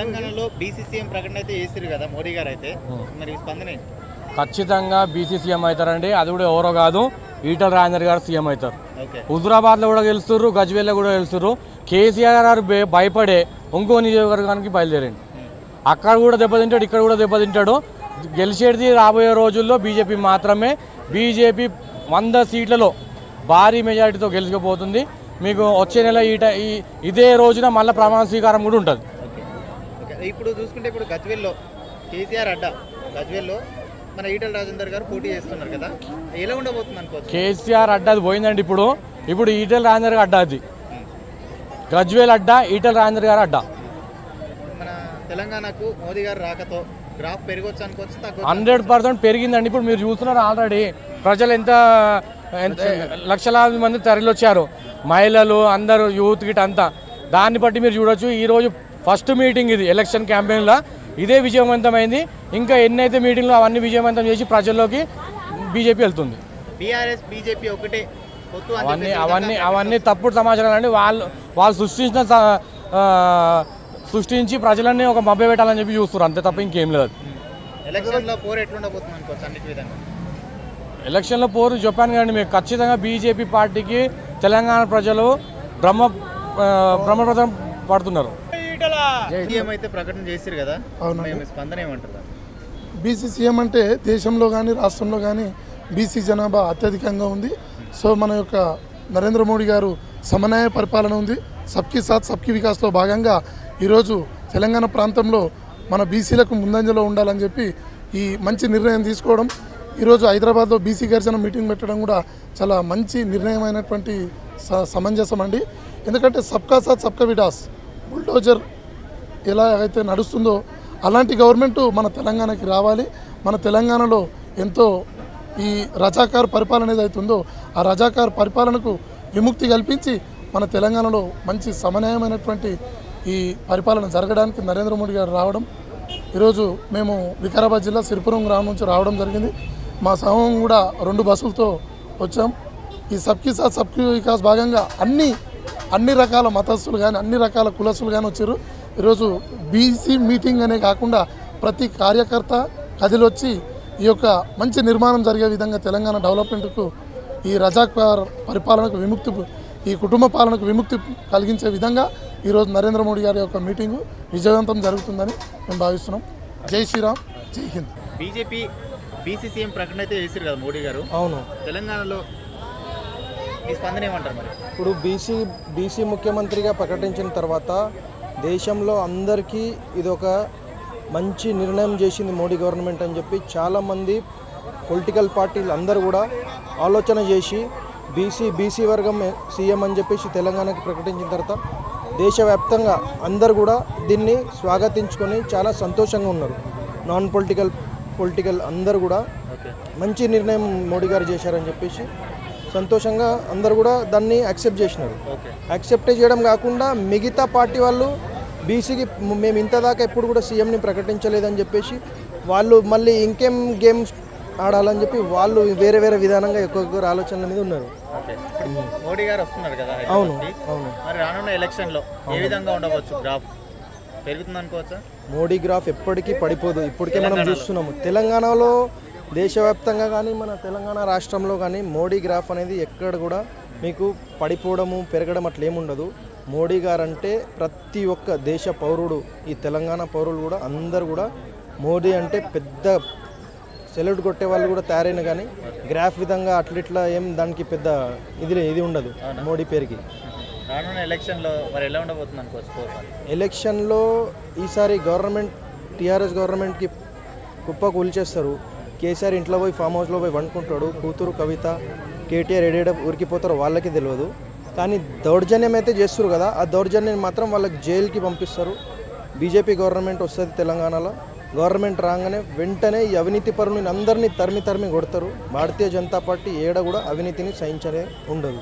తెలంగాణలో బీసీసీఎం ప్రకటన అయితే చేసిరు కదా మోడీ గారు అయితే. మరి స్పందన? ఖచ్చితంగా బీసీ సీఎం అవుతారండి. అది కూడా ఎవరో కాదు ఈటల రాజేందర్ గారు సీఎం అవుతారు. హుజురాబాద్లో కూడా గెలుస్తుర్రు గజ్వేల్లో కూడా గెలుస్తుర్రు. కేసీఆర్ గారు భయపడే ఇంకో నియోజకవర్గానికి బయలుదేరండి. అక్కడ కూడా దెబ్బతింటాడు ఇక్కడ కూడా దెబ్బతింటాడు. గెలిచేది రాబోయే రోజుల్లో బీజేపీ మాత్రమే. బీజేపీ వంద సీట్లలో భారీ మెజారిటీతో గెలిచిపోతుంది మీకు వచ్చే నెల ఈ ఇదే రోజున మళ్ళీ ప్రమాణ స్వీకారం కూడా ఉంటుంది. ఇప్పుడు చూసుకుంటే ఇప్పుడు గజ్వేల్లో కేసీఆర్ అడ్డా. గజ్వేల్లో మన ఈటల రాజేందర్ గారు పోటీ చేస్తున్నారు కదా. ఎలా ఉండబోతుంది అనుకోవచ్చు? కేసీఆర్ అడ్డా అది పోయిందండి ఇప్పుడు. ఇప్పుడు ఈటెల రాజేందర్ గారు అడ్డా అది. గజ్వేల్ అడ్డా ఈటెల రాజేందర్ గారు అడ్డా. మన తెలంగాణకు మోదీ గారు రాకతో గ్రాఫ్ పెరగొచ్చు అనుకోవచ్చు హండ్రెడ్ పర్సెంట్ పెరిగిందండి. ఇప్పుడు మీరు చూస్తున్నారు ఆల్రెడీ ప్రజలు ఎంత లక్షలాది మంది తరలివచ్చారు. మహిళలు అందరూ యూత్ గిట్ అంతా దాన్ని బట్టి మీరు చూడొచ్చు. ఈరోజు ఫస్ట్ మీటింగ్ ఇది ఎలక్షన్ క్యాంపెయిన్లో. ఇదే విజయవంతమైంది. ఇంకా ఎన్నైతే మీటింగ్లు అవన్నీ విజయవంతం చేసి ప్రజల్లోకి బీజేపీ వెళ్తుంది. బీఆర్ఎస్ బీజేపీ ఒకటే అవన్నీ అవన్నీ అవన్నీ తప్పుడు సమాచారాలు అండి వాళ్ళు వాళ్ళు సృష్టించిన సృష్టించి ప్రజలన్నీ ఒక మభ్య పెట్టాలని చెప్పి చూస్తారు అంతే తప్ప ఇంకేం లేదు. ఎలక్షన్లో పోరు చెప్పాను కానీ మేము ఖచ్చితంగా బీజేపీ పార్టీకి తెలంగాణ ప్రజలు బ్రహ్మ బ్రహ్మప్రదం పడుతున్నారు. సీఎం అయితే ప్రకటన చేసిరు కదా అవునండి. మేము స్పందన ఏమంటారు? బీసీ సీఎం అంటే దేశంలో కానీ రాష్ట్రంలో కానీ బీసీ జనాభా అత్యధికంగా ఉంది. సో మన యొక్క నరేంద్ర మోడీ గారు సమన్వయ పరిపాలన ఉంది. సబ్కి సాత్ సబ్కి వికాస్లో భాగంగా ఈరోజు తెలంగాణ ప్రాంతంలో మన బీసీలకు ముందంజలో ఉండాలని చెప్పి ఈ మంచి నిర్ణయం తీసుకోవడం ఈరోజు హైదరాబాద్లో బీసీ గర్జన మీటింగ్ పెట్టడం కూడా చాలా మంచి నిర్ణయమైనటువంటి స- సమంజసం అండి ఎందుకంటే సబ్కా సాత్ సబ్కా వికాస్ బుల్డోజర్ ఎలా అయితే నడుస్తుందో అలాంటి గవర్నమెంట్ మన తెలంగాణకి రావాలి. మన తెలంగాణలో ఎంతో ఈ రజాకార్ పరిపాలన అనేది అవుతుందో ఆ రజాకార్ పరిపాలనకు విముక్తి కల్పించి మన తెలంగాణలో మంచి సమన్వయమైనటువంటి ఈ పరిపాలన జరగడానికి నరేంద్ర మోడీ గారు రావడం. ఈరోజు మేము వికారాబాద్ జిల్లా సిరిపురం గ్రామం నుంచి రావడం జరిగింది. మా సమూహం కూడా రెండు బస్సులతో వచ్చాం. ఈ సబ్కి సాత్ సబ్కి వికాస్ భాగంగా అన్ని అన్ని రకాల మతస్థులు కానీ అన్ని రకాల కులస్తులు కానీ వచ్చారు. ఈరోజు బీసీ మీటింగ్ అనే కాకుండా ప్రతి కార్యకర్త కదిలొచ్చి ఈ యొక్క మంచి నిర్మాణం జరిగే విధంగా తెలంగాణ డెవలప్మెంట్కు ఈ రజాకార్ పరిపాలనకు విముక్తి ఈ కుటుంబ పాలనకు విముక్తి కలిగించే విధంగా ఈరోజు నరేంద్ర మోడీ గారి యొక్క మీటింగు విజయవంతం జరుగుతుందని మేము భావిస్తున్నాం. జై శ్రీరామ్ జై హింద్. బీజేపీ బీసీసీఎం ప్రకటన అయితే చేసిరు కదా మోడీ గారు? అవును. తెలంగాణలో మీ స్పందన ఏమంటారు మరి? ఇప్పుడు బీసీ బీసీ ముఖ్యమంత్రిగా ప్రకటించిన తర్వాత దేశంలో అందరికీ ఇది ఒక మంచి నిర్ణయం చేసింది మోడీ గవర్నమెంట్ అని చెప్పి చాలామంది పొలిటికల్ పార్టీలు అందరూ కూడా ఆలోచన చేసి బీసీ బీసీ వర్గం సీఎం అని చెప్పేసి తెలంగాణకి ప్రకటించిన తర్వాత దేశవ్యాప్తంగా అందరు కూడా దీన్ని స్వాగతించుకొని చాలా సంతోషంగా ఉన్నారు. నాన్ పొలిటికల్ పొలిటికల్ అందరు కూడా మంచి నిర్ణయం మోడీ గారు చేశారని చెప్పేసి సంతోషంగా అందరు కూడా దాన్ని యాక్సెప్ట్ చేసినారు. యాక్సెప్ట్ చేయడం కాకుండా మిగతా పార్టీ వాళ్ళు బీసీకి మేము ఇంత దాకా ఎప్పుడు కూడా సీఎంని ప్రకటించలేదని చెప్పేసి వాళ్ళు మళ్ళీ ఇంకేం గేమ్స్ ఆడాలని చెప్పి వాళ్ళు వేరే వేరే విధానంగా ఒక్కొక్కరు ఆలోచనల మీద ఉన్నారు. మోడీ గారు వస్తున్నారు కదా అవును. అవును. మరి రానున్న ఎలక్షన్లో ఏ విధంగా ఉండవచ్చు గ్రాఫ్? పెరుగుతుంది అనుకోవచ్చా మోడీ గ్రాఫ్ ఎప్పటికీ పడిపోదు. ఇప్పటికే మనం చూస్తున్నాము. తెలంగాణలో దేశవ్యాప్తంగా కానీ మన తెలంగాణ రాష్ట్రంలో కానీ మోడీ గ్రాఫ్ అనేది ఎక్కడ కూడా మీకు పడిపోవడము పెరగడం అట్లా ఏముండదు మోడీ గారు అంటే ప్రతి ఒక్క దేశ పౌరుడు ఈ తెలంగాణ పౌరులు కూడా అందరు కూడా మోడీ అంటే పెద్ద సెల్యూట్ కొట్టే వాళ్ళు కూడా తయారైన కానీ గ్రాఫ్ విధంగా అట్లా ఇట్లా ఏం దానికి పెద్ద ఇది ఇది ఉండదు మోడీ పేరుకి. రానున్న ఎలక్షన్లో మరి ఎలా ఉండబోతుంది అనుకోవచ్చు ఎలక్షన్లో ఈసారి గవర్నమెంట్ టీఆర్ఎస్ గవర్నమెంట్కి కుప్ప కూల్చేస్తారు. కేసీఆర్ ఇంట్లో పోయి ఫామ్ హౌస్లో పోయి వండుకుంటాడు. కూతురు కవిత కేటీఆర్ ఎడేడ ఉరికిపోతారో వాళ్ళకి తెలియదు. కానీ దౌర్జన్యం అయితే చేస్తారు కదా. ఆ దౌర్జన్యం మాత్రం వాళ్ళకి జైలుకి పంపిస్తారు. బీజేపీ గవర్నమెంట్ వస్తుంది తెలంగాణలో. గవర్నమెంట్ రాగానే వెంటనే ఈ అవినీతి పరుని అందరినీ తరిమి తరిమి కొడతారు. భారతీయ జనతా పార్టీ ఏడ కూడా అవినీతిని సహించనే ఉండదు.